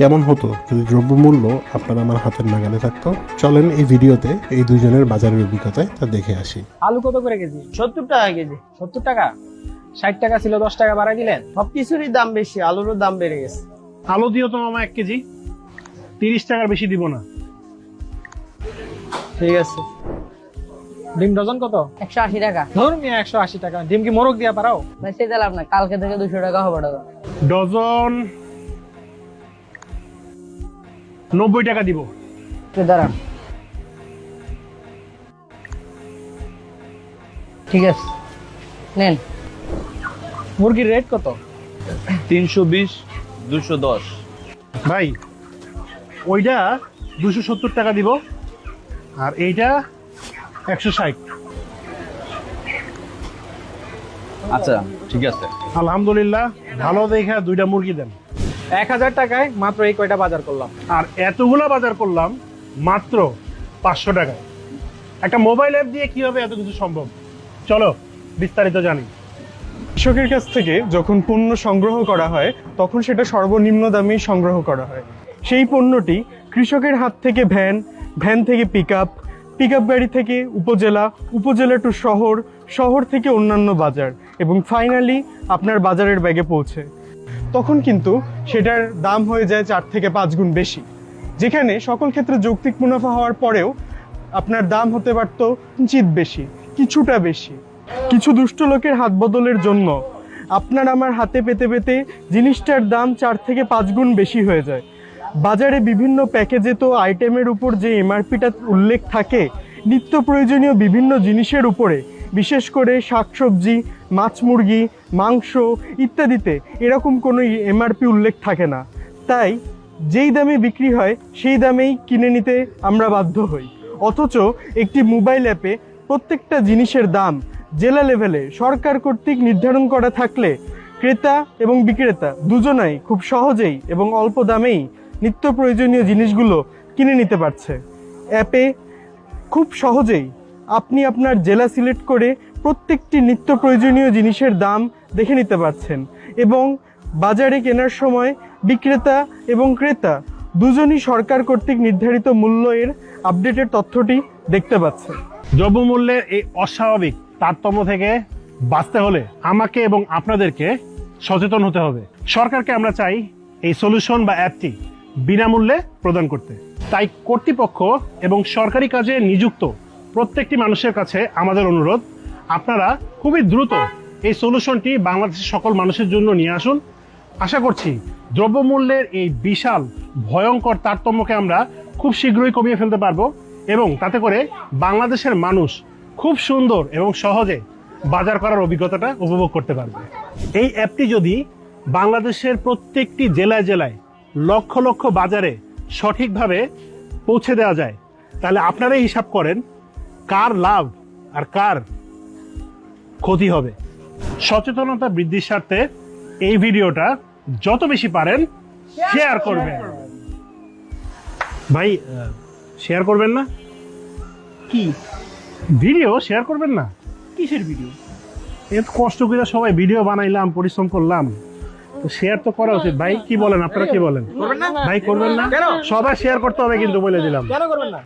কেমন হতো যদি দ্রব্যমূল্য আপনার আমার হাতের নাগালে থাকতো? চলেন এই ভিডিওতে এই দুজনের বাজারের অভিজ্ঞতায় তা দেখে আসি। আলু কত করে কেজি? সত্তর টাকা কেজি। সত্তর টাকা? ষাট টাকা ছিল দশ টাকা বাড়াই দিলেন? সব কিছুরই দাম বেশি আলুরও দাম বেড়ে গেছে। আলু দিও তো মামা এক কেজি। তিরিশ টাকার বেশি দিব না। ঠিক আছে। ডিম ডজন কত? একশো আশি টাকা। ধরুন একশো আশি টাকা। ডিম কি মোরগ দিয়া পারাও? ভাই সেটা লাভ না কালকে থেকে দুশো টাকা হবে ডজন নব্বই টাকা দিব। দাঁড়ান। ঠিক আছে। নেন। মুরগির রেট কত? তিনশো বিশ দুশো দশ। ভাই ওইটা দুশো সত্তর টাকা দিব আর এইটা একশো ষাট। আচ্ছা ঠিক আছে। আলহামদুলিল্লাহ ভালো দেখে দুইটা মুরগি দেন। এক হাজার টাকায় মাত্র এই কয়টা বাজার করলাম। আর এতগুলা বাজার করলাম মাত্র পাঁচশো টাকায়। একটা মোবাইল অ্যাপ দিয়ে কীভাবে এত কিছু সম্ভব? চলো বিস্তারিত জানি। কৃষকের কাছ থেকে যখন পণ্য সংগ্রহ করা হয় তখন সেটা সর্বনিম্ন দামেই সংগ্রহ করা হয়। সেই পণ্যটি কৃষকের হাত থেকে ভ্যান ভ্যান থেকে পিক আপ পিক আপ গাড়ি থেকে উপজেলা উপজেলা টু শহর শহর থেকে অন্যান্য বাজার এবং ফাইনালি আপনার বাজারের ব্যাগে পৌঁছে। তখন কিন্তু সেটার দাম হয়ে যায় চার থেকে পাঁচ গুণ বেশি। যেখানে সকল ক্ষেত্রে যৌক্তিক মুনাফা হওয়ার পরেও আপনার দাম হতে পারত কিঞ্চিত বেশি, কিছুটা বেশি। কিছু দুষ্ট লোকের হাত বদলের জন্য আপনার আমার হাতে পেতে পেতে জিনিসটার দাম চার থেকে পাঁচ গুণ বেশি হয়ে যায়। বাজারে বিভিন্ন প্যাকেজে তো আইটেমের উপর যে এমআরপিটা উল্লেখ থাকে, নিত্য প্রয়োজনীয় বিভিন্ন জিনিসের উপরে, বিশেষ করে শাকসবজি মাছ মুরগি, মাংস ইত্যাদিতে এরকম কোনো এমআরপি উল্লেখ থাকে না। তাই যেই দামে বিক্রি হয়, সেই দামেই কিনে নিতে আমরা বাধ্য হই। অথচ একটি মোবাইল অ্যাপে প্রত্যেকটা জিনিসের দাম জেলা লেভেলে সরকার কর্তৃক নির্ধারণ করা থাকলে ক্রেতা এবং বিক্রেতা দুজনাই খুব সহজেই এবং অল্প দামেই নিত্য প্রয়োজনীয় জিনিসগুলো কিনে নিতে পারছে। অ্যাপে খুব সহজেই আপনি আপনার জেলা সিলেক্ট করে প্রত্যেকটি নিত্য প্রয়োজনীয় জিনিসের দাম দেখে নিতে পারছেন। এবং বাজারে কেনার সময় বিক্রেতা এবং ক্রেতা দুজনই সরকার কর্তৃক নির্ধারিত মূল্য এর আপডেটের তথ্যটি দেখতে পাচ্ছে দ্রব্যমূল্যের এই অস্বাভাবিক তারতম্য থেকে বাঁচতে হলে আমাকে এবং আপনাদেরকে সচেতন হতে হবে। সরকারকে আমরা চাই এই সলিউশন বা অ্যাপটি বিনামূল্যে প্রদান করতে। তাই কর্তৃপক্ষ এবং সরকারি কাজে নিযুক্ত প্রত্যেকটি মানুষের কাছে আমাদের অনুরোধ আপনারা খুবই দ্রুত এই সলিউশনটি বাংলাদেশের সকল মানুষের জন্য নিয়ে আসুন। আশা করছি দ্রব্যমূল্যের এই বিশাল, ভয়ঙ্কর তারতম্যকে আমরা খুব শীঘ্রই কমিয়ে ফেলতে পারব এবং তাতে করে বাংলাদেশের মানুষ খুব সুন্দর এবং সহজে বাজার করার অভিজ্ঞতাটা উপভোগ করতে পারবে। এই অ্যাপটি যদি বাংলাদেশের প্রত্যেকটি জেলায় জেলায় লক্ষ লক্ষ বাজারে সঠিকভাবে পৌঁছে দেওয়া যায়, তাহলে আপনারাই হিসাব করেন কার লাভ আর কার ক্ষতি হবে। সচেতনতা বৃদ্ধির স্বার্থে এই ভিডিওটা যত বেশি পারেন শেয়ার করবেন। ভাই শেয়ার করবেন না? কি? ভিডিও শেয়ার করবেন না? কিসের ভিডিও? এত কষ্ট করে সবাই ভিডিও বানাইলাম পরিশ্রম করলাম। তো শেয়ার তো করা উচিত। ভাই কি বলেন? আপনারা কি বলেন? ভাই করবেন না? সবাই শেয়ার করতে হবে কিন্তু বলে দিলাম। কেন করবেন না?